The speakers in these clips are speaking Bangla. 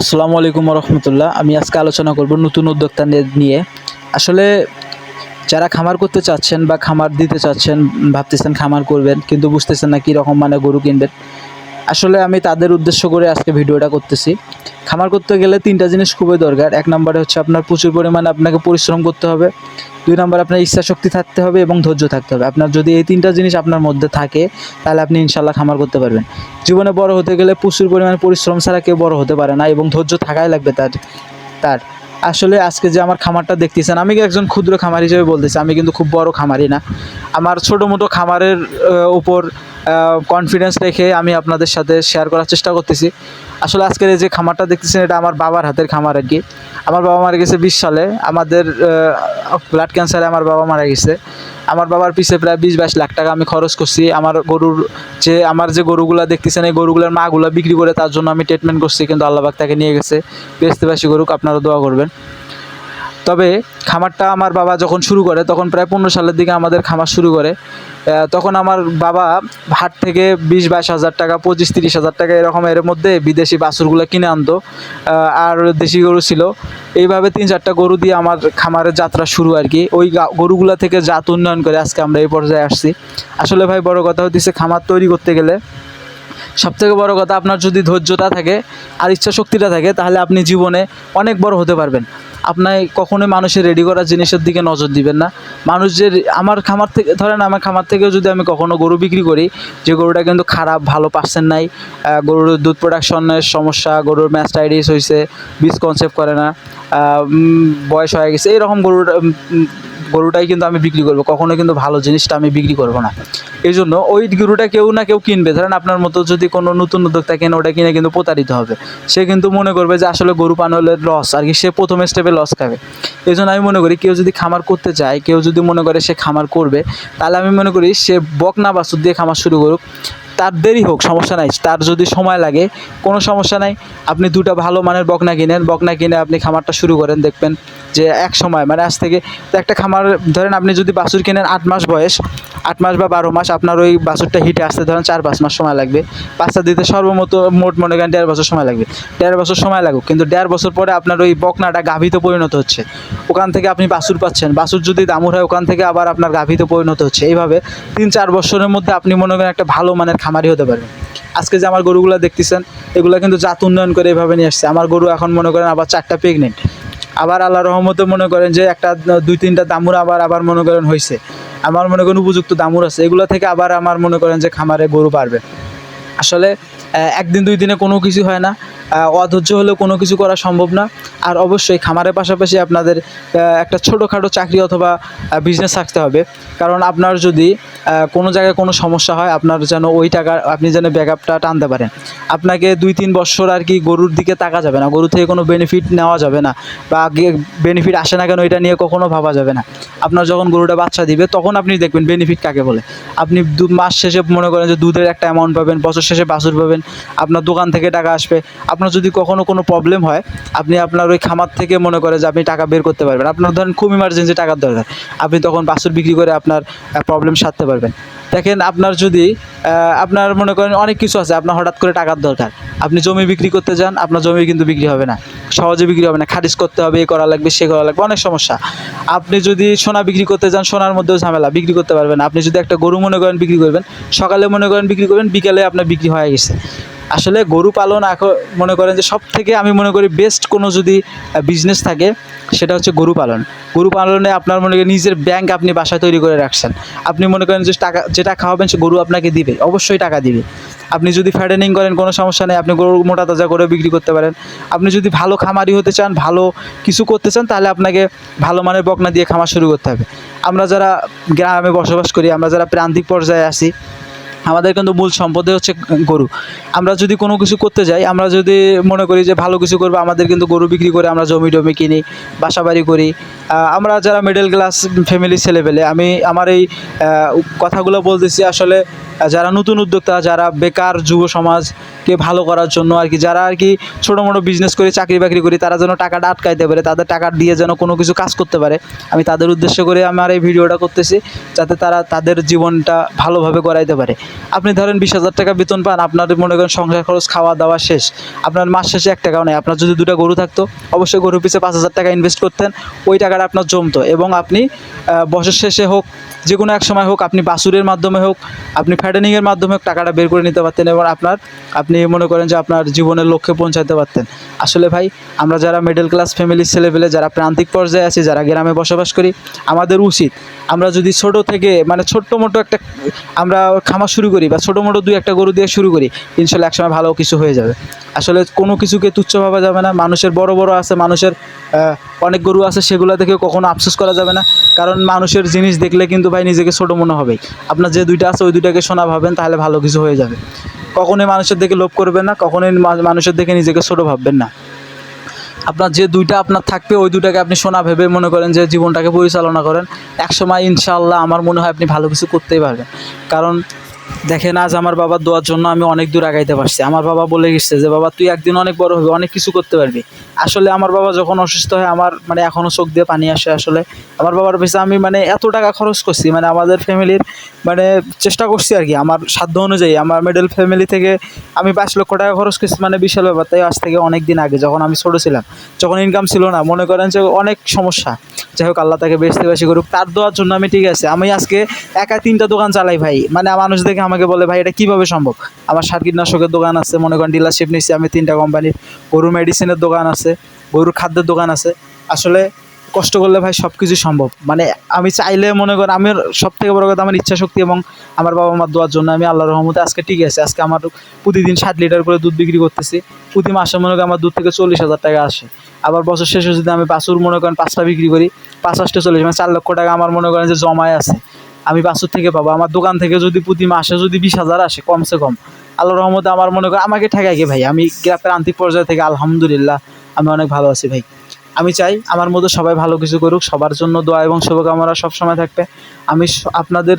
আসসালামু আলাইকুম রহমতুল্লাহ আমি আজকে আলোচনা করব নতুন উদ্যোক্তা নিয়ে। আসলে যারা খামার করতে চাচ্ছেন বা খামার দিতে চাচ্ছেন, ভাবতেছেন খামার করবেন, কিন্তু বুঝতেছেন না কী রকম মানে গরু কিনবেন। আসলে আমি তাদের উদ্দেশ্য করে আজকে ভিডিওটা করতেছি। খামার করতে গেলে তিনটা জিনিস খুবই দরকার। এক নম্বরে হচ্ছে আপনার প্রচুর পরিমাণে আপনাকে পরিশ্রম করতে হবে। দুই নম্বর আপনার ইচ্ছা শক্তি থাকতে হবে এবং ধৈর্য থাকতে হবে। আপনার যদি এই তিনটা জিনিস আপনার মধ্যে থাকে, তাহলে আপনি ইনশাল্লাহ খামার করতে পারবেন। জীবনে বড় হতে গেলে প্রচুর পরিমাণে পরিশ্রম ছাড়া কেউ বড় হতে পারে না এবং ধৈর্য থাকাই লাগবে তার তার। আসলে আজকে যে আমার খামারটা দেখতেছেন, আমি একজন ক্ষুদ্র খামার হিসেবে বলতেছি, আমি কিন্তু খুব বড় খামারি না। আমার ছোটো মোটো খামারের উপর কনফিডেন্স রেখে আমি আপনাদের সাথে শেয়ার করার চেষ্টা করতেছি। আসলে আজকের এই যে খামারটা দেখতেছেন, এটা আমার বাবার হাতের খামার আর কি। আমার বাবা মারা গেছে বিশ সালে। আমাদের ব্লাড ক্যান্সারে আমার বাবা মারা গেছে। আমার বাবার পিছে প্রায় বিশ বাইশ লাখ টাকা আমি খরচ করছি। আমার গরুর যে, আমার যে গরুগুলো দেখতেছেন, এই গরুগুলোর মাগুলো বিক্রি করে তার জন্য আমি ট্রিটমেন্ট করছি। কিন্তু আল্লাহবাগ তাকে নিয়ে গেছে। বেচতেবাসী গরুক, আপনারা দোয়া করবেন। তবে খামারটা আমার বাবা যখন শুরু করে, তখন প্রায় পনেরো সালের দিকে আমাদের খামার শুরু করে। তখন আমার বাবা হাট থেকে বিশ বাইশ হাজার টাকা, পঁচিশ তিরিশ হাজার টাকা এরকম এর মধ্যে বিদেশি বাছুরগুলো কিনে আনতো। আর দেশি গরু ছিল। এইভাবে তিন চারটা গরু দিয়ে আমার খামারের যাত্রা শুরু আর কি। ওই গরুগুলা থেকে জাত উন্নয়ন করে আজকে আমরা এই পর্যায়ে আসছি। আসলে ভাই, বড় কথা হচ্ছে খামার তৈরি করতে গেলে সবথেকে বড় কথা আপনার যদি ধৈর্যটা থাকে আর ইচ্ছা শক্তিটা থাকে, তাহলে আপনি জীবনে অনেক বড় হতে পারবেন। আপনার কখনোই মানুষের রেডি করা জিনিসের দিকে নজর দিবেন না। মানুষ যে আমার খামার থেকে, ধরেন আমার খামার থেকেও যদি আমি কখনো গরু বিক্রি করি, যে গরুটা কিন্তু খারাপ, ভালো পার্সেন্ট নাই গরুর দুধ প্রোডাকশনের সমস্যা, গরুর ম্যাস্টাইটিস হয়েছে বীজ কনসেপ্ট করে না বয়স হয়ে গেছে, এইরকম গরুর গরুটাই কিন্তু আমি বিক্রি করব। কখনো কিন্তু ভালো জিনিসটা আমি বিক্রি করব না। এই জন্য ওই গরুটা কেউ না কেউ কিনবে। ধরেন আপনার মতো যদি কোনো নতুন উদ্যোক্তা কেনে, ওটা কিনে কিন্তু প্রতারিত হবে। সে কিন্তু মনে করবে যে আসলে গরু পান হলে লস আর কি সে প্রথম স্টেপে লস খাবে। এই জন্য আমি মনে করি, কেউ যদি খামার করতে চায়, কেউ যদি মনে করে সে খামার করবে, তাহলে আমি মনে করি সে বকনা বাছুর দিয়ে খামার শুরু করুক। তার দেরি হোক, সমস্যা নাই। তার যদি সময় লাগে, কোনো সমস্যা নাই। আপনি দুটো ভালো মানের বকনা কিনেন। বকনা কিনে আপনি খামারটা শুরু করেন, দেখবেন যে এক সময় মানে আজ থেকে তো একটা খামার, ধরেন আপনি যদি বাছুর কিনেন আট মাস বয়স, আট মাস বা বারো মাস, আপনার ওই বাছুরটা হিটে আসতে ধরেন চার পাঁচ মাস সময় লাগবে। বাচ্চা দিতে সর্বমোট, মোট মনে করেন দেড় বছর সময় লাগবে। দেড় বছর সময় লাগুক, কিন্তু দেড় বছর পরে আপনার ওই বকনাটা গাভীতে পরিণত হচ্ছে। ওখান থেকে আপনি বাছুর পাচ্ছেন। বাছুর যদি দামুর হয়, ওখান থেকে আবার আপনার গাভীতে পরিণত হচ্ছে। এইভাবে তিন চার বছরের মধ্যে আপনি মনে করেন একটা ভালো মানের খামারি হতে পারবেন। আজকে যে আমার গরুগুলো দেখতেছেন, এগুলো কিন্তু জাত উন্নয়ন করে এইভাবে নিয়ে আসছে। আমার গরু এখন মনে করেন আবার চারটা প্রেগনেন্ট আবার আল্লাহ রহমতে মনে করেন যে একটা, দুই, তিনটা দামুর আবার আবার মনে করেন হয়েছে আমার মনে করেন উপযুক্ত দামুর আছে। এগুলো থেকে আবার আমার মনে করেন যে খামারে গরু পারবে। আসলে একদিন দুই দিনে কোনো কিছু হয় না অধৈর্য হলেও কোনো কিছু করা সম্ভব না। আর অবশ্যই খামারের পাশাপাশি আপনাদের একটা ছোটোখাটো চাকরি অথবা বিজনেস থাকতে হবে। কারণ আপনার যদি কোনো জায়গায় কোনো সমস্যা হয়, আপনার যেন ওই টাকা, আপনি যেন ব্যাকআপটা টানতে পারেন। আপনাকে দুই তিন বছর আর কি গরুর দিকে তাকা যাবে না। গরু থেকে কোনো বেনিফিট নেওয়া যাবে না। বা বেনিফিট আসে না কেন, এটা নিয়ে কখনো ভাবা যাবে না। আপনার যখন গরুটা বাচ্চা দিবে, তখন আপনি দেখবেন বেনিফিট কাকে বলে। আপনি দু মাস শেষে মনে করেন যে দুধের একটা অ্যামাউন্ট পাবেন, বছর শেষে বাছুর পাবেন আপনার দোকান থেকে টাকা আসবে। আপনার যদি কখনো কোনো প্রবলেম হয়, আপনি আপনার ওই খামার থেকে মনে করে যে আপনি টাকা বের করতে পারবেন। আপনার ধরেন খুব ইমার্জেন্সি টাকার দরকার। আপনি তখন বাছুর বিক্রি করে আপনার প্রবলেম সারতে পারবেন। দেখেন আপনার যদি আপনার মনে করেন অনেক কিছু আছে, আপনার হঠাৎ করে টাকার দরকার। আপনি জমি বিক্রি করতে যান, আপনার জমি কিন্তু বিক্রি হবে না। সহজে বিক্রি হবে না, খারিজ করতে হবে, এ করা লাগবে, সে করা লাগবে, অনেক সমস্যা। আপনি যদি সোনা বিক্রি করতে যান, সোনার মধ্যেও ঝামেলা, বিক্রি করতে পারবেন আপনি যদি একটা গরু মনে করেন বিক্রি করবেন, সকালে মনে করেন বিক্রি করবেন, বিকালে আপনার বিক্রি হয়ে গেছে। আসলে গরু পালন মনে করেন যে সব থেকে আমি মনে করি বেস্ট কোনো যদি বিজনেস থাকে, সেটা হচ্ছে গরু পালন। গরু পালনে আপনার মনে করেন নিজের ব্যাংক আপনি বাসায় তৈরি করে রাখছেন। আপনি মনে করেন যে টাকা, যেটা খাওয়াবেন সে গরু আপনাকে দিবে, অবশ্যই টাকা দিবে। আপনি যদি ফ্যাডেনিং করেন, কোনো সমস্যা নেই, আপনি গরু মোটা তাজা করে বিক্রি করতে পারেন। আপনি যদি ভালো খামারি হতে চান, ভালো কিছু করতে চান, তাহলে আপনাকে ভালো মানের বকনা দিয়ে খামার শুরু করতে হবে। আমরা যারা গ্রামে বসবাস করি, আমরা যারা প্রান্তিক পর্যায়ে আছি আমাদের কিন্তু মূল সম্পদে হচ্ছে গরু। আমরা যদি কোনো কিছু করতে যাই, আমরা যদি মনে করি যে ভালো কিছু করব, আমাদের কিন্তু গরু বিক্রি করে আমরা জমি টমি কিনি, বাসা বাড়ি করি। আমরা যারা মিডল ক্লাস ফ্যামিলির ছেলেপেলে আমি আমার এই কথাগুলো বলতেছি আসলে যারা নতুন উদ্যোক্তা, যারা বেকার যুব সমাজকে ভালো করার জন্য আর কি, যারা আর কি ছোটো মোটো বিজনেস করে, চাকরি বাকরি করি, তারা যেন টাকাটা আটকাইতে পারে, তাদের টাকা দিয়ে যেন কোনো কিছু কাজ করতে পারে। আমি তাদের উদ্দেশ্য করে আমার এই ভিডিওটা করতেছি, যাতে তারা তাদের জীবনটা ভালোভাবে করাইতে পারে। আপনি ধরেন বিশ হাজার টাকা বেতন পান, আপনার মনে করেন সংসার খরচ, খাওয়া দাওয়া শেষ। আপনার মাস শেষে এক টাকাও নেই। আপনার যদি দুটো গরু থাকতো, অবশ্যই গরুর পিছিয়ে পাঁচ হাজার টাকা ইনভেস্ট করতেন, ওই টাকাটা আপনার জমতো। এবং আপনি বছর শেষে হোক যে কোনো এক সময় হোক, আপনি বাসুরের মাধ্যমে হোক, আপনি ফ্যাটেনিংয়ের মাধ্যমে হোক, টাকাটা বের করে নিতে পারতেন এবং আপনার, আপনি মনে করেন যে আপনার জীবনের লক্ষ্যে পৌঁছাতে পারতেন। আসলে ভাই, আমরা যারা মিডল ক্লাস ফ্যামিলির ছেলেপেলে যারা প্রান্তিক পর্যায়ে আছি, যারা গ্রামে বসবাস করি, আমাদের উচিত, আমরা যদি ছোট থেকে মানে ছোট্ট মোটো একটা, আমরা খামার শুরু করি বা ছোটো মোটো দুই একটা গরু দিয়ে শুরু করি, ইনশাল্লাহ একসময় ভালো কিছু হয়ে যাবে। আসলে কোনো কিছুকে তুচ্ছ ভাবা যাবে না, মানুষের বড় বড় আছে, মানুষের অনেক গরু আছে, সেগুলো দেখে কখনো আফসোস করা যাবে না। কারণ মানুষের জিনিস দেখলে কিন্তু ভাই নিজেকে ছোটো মনে হবেই আপনার যে দুইটা আছে, ওই দুইটাকে শোনা ভাবেন, তাহলে ভালো কিছু হয়ে যাবে। কখনোই মানুষের দিকে লোভ করবেন না, কখনোই মানুষের দিকে নিজেকে ছোটো ভাববেন না। আপনার যে দুইটা আপনার থাকবে, ওই দুইটাকে আপনি সোনা ভেবে মনে করেন যে জীবনটাকে পরিচালনা করেন। একসময় ইনশাআল্লাহ আমার মনে হয় আপনি ভালো কিছু করতেই পারবেন। কারণ দেখেন, আজ আমার বাবার দোয়ার জন্য আমি অনেক দূর আগাইতে পারছি। আমার বাবা বলে গেছে যে, বাবা, তুই একদিন অনেক বড় হবে, অনেক কিছু করতে পারবি। আসলে আমার বাবা যখন অসুস্থ হয় আমার মানে এখনও চোখ দিয়ে পানি আসে আসলে, আমার বাবার পেছনে আমি মানে এত টাকা খরচ করছি মানে আমাদের ফ্যামিলির মানে চেষ্টা করছি আর কি, আমার সাধ্য অনুযায়ী। আমার মিডল ফ্যামিলি থেকে আমি পাঁচ লক্ষ টাকা খরচ করছি মানে বিশাল ব্যাপার। তাই আজ থেকে অনেক দিন আগে, যখন আমি ছোটো ছিলাম, যখন ইনকাম ছিল না, মনে করেন যে, অনেক সমস্যা। যাই হোক, আল্লাহ তাকে বেশি বেশি করুক। তার দোয়ার জন্য আমি ঠিক আছে। আমি আজকে একা তিনটা দোকান চালাই ভাই। মানে মানুষ দেখে আমাকে বলে, ভাই, এটা কীভাবে সম্ভব? আমার সার কীটনাশকের দোকান আছে, মনে করেন ডিলারশিপ নিচ্ছি আমি, তিনটা কোম্পানির গরু মেডিসিনের দোকান আছে, গরুর খাদ্যের দোকান আছে। আসলে কষ্ট করলে ভাই সব কিছু সম্ভব। মানে আমি চাইলে মনে করেন, আমি সব থেকে বড় কথা, আমার ইচ্ছা শক্তি এবং আমার বাবা মার দেওয়ার জন্য আমি আল্লাহ রহমতে আজকে ঠিক আছে। আজকে আমার প্রতিদিন ষাট লিটার করে দুধ বিক্রি করতেছি। প্রতি মাসে মনে করেন আমার দুধ থেকে চল্লিশ হাজার টাকা আসে। আবার বছর শেষে যদি আমি পাঁচুর মনে করেন পাঁচটা বিক্রি করি, পাঁচ পাঁচটা চল্লিশ মানে চার লক্ষ টাকা আমার মনে করেন যে জমায় আছে। আমি বাছুর থেকে পাবো। আমার দোকান থেকে যদি প্রতি মাসে যদি বিশ হাজার আসে, কমসে কম। আল্লাহ রহমতে আমার মনে করে আমাকে ঠেকাই গে ভাই? আমি গ্রাফের আন্তিক পর্যায় থেকে আলহামদুলিল্লাহ, আমি অনেক ভালো আছি ভাই। আমি চাই আমার মতো সবাই ভালো কিছু করুক, সবার জন্য দোয়া এবং শুভকামনা সবসময় থাকবে। আমি আপনাদের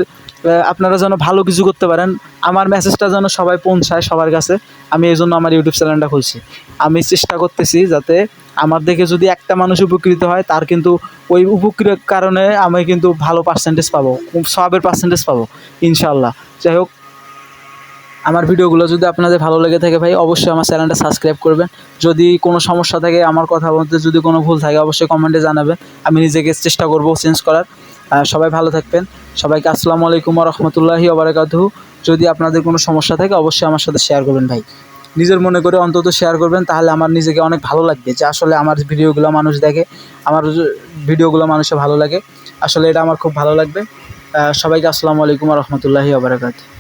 আপনারা যেন ভালো কিছু করতে পারেন, আমার মেসেজটা যেন সবাই পৌঁছায় সবার কাছে, আমি এই জন্য আমার ইউটিউব চ্যানেলটা খুলছি। আমি চেষ্টা করতেছি যাতে আমার দেখে যদি একটা মানুষ উপকৃত হয়, তার কিন্তু ওই উপকৃত কারণে আমি কিন্তু ভালো পার্সেন্টেজ পাবো সবের পার্সেন্টেজ পাবো ইনশাল্লাহ যাই হোক, আমার ভিডিওগুলো যদি আপনাদের ভালো লেগে থাকে ভাই, অবশ্যই আমার চ্যানেলটা সাবস্ক্রাইব করবেন। যদি কোনো সমস্যা থাকে, আমার কথা বলতে যদি কোনো ভুল থাকে, অবশ্যই কমেন্টে জানাবেন। আমি নিজেকে চেষ্টা করব চেঞ্জ করার। সবাই ভালো থাকবেন। সবাইকে আসসালামু আলাইকুম রহমতুল্লাহি ওবরাকাতুহু যদি আপনাদের কোনো সমস্যা থাকে, অবশ্যই আমার সাথে শেয়ার করবেন ভাই। নিজের মনে করে অন্তত শেয়ার করবেন, তাহলে আমার নিজেকে অনেক ভালো লাগবে যে আসলে আমার ভিডিওগুলো মানুষ দেখে, আমার ভিডিওগুলো মানুষের ভালো লাগে। আসলে এটা আমার খুব ভালো লাগবে। সবাইকে আসসালামু আলাইকুম রহমতুল্লাহি ওবরাকাতুহু